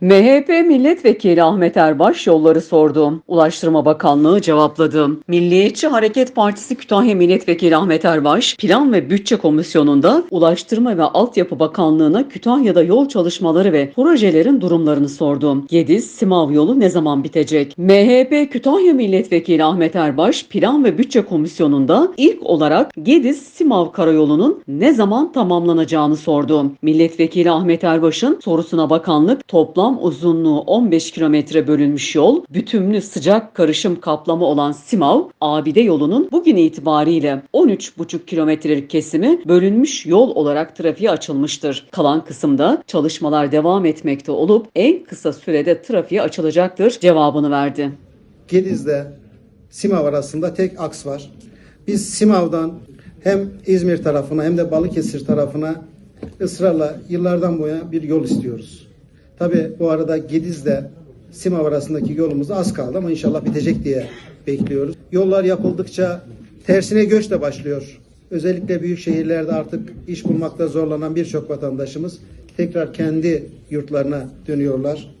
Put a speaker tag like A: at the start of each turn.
A: MHP Milletvekili Ahmet Erbaş yolları sordu. Ulaştırma Bakanlığı cevapladı. Milliyetçi Hareket Partisi Kütahya Milletvekili Ahmet Erbaş, Plan ve Bütçe Komisyonu'nda Ulaştırma ve Altyapı Bakanlığı'na Kütahya'da yol çalışmaları ve projelerin durumlarını sordu. Gediz Simav yolu ne zaman bitecek? MHP Kütahya Milletvekili Ahmet Erbaş, Plan ve Bütçe Komisyonu'nda ilk olarak Gediz Simav Karayolu'nun ne zaman tamamlanacağını sordu. Milletvekili Ahmet Erbaş'ın sorusuna bakanlık toplam uzunluğu 15 kilometre bölünmüş yol, bütünlü sıcak karışım kaplama olan Simav, Abide yolunun bugün itibariyle 13,5 kilometrelik kesimi bölünmüş yol olarak trafiğe açılmıştır. Kalan kısımda çalışmalar devam etmekte olup en kısa sürede trafiğe açılacaktır cevabını verdi.
B: Gediz'de Simav arasında tek aks var. Biz Simav'dan hem İzmir tarafına hem de Balıkesir tarafına ısrarla yıllardan boya bir yol istiyoruz. Tabi bu arada Gediz'de Simav arasındaki yolumuz az kaldı ama inşallah bitecek diye bekliyoruz. Yollar yapıldıkça tersine göç de başlıyor. Özellikle büyük şehirlerde artık iş bulmakta zorlanan birçok vatandaşımız tekrar kendi yurtlarına dönüyorlar.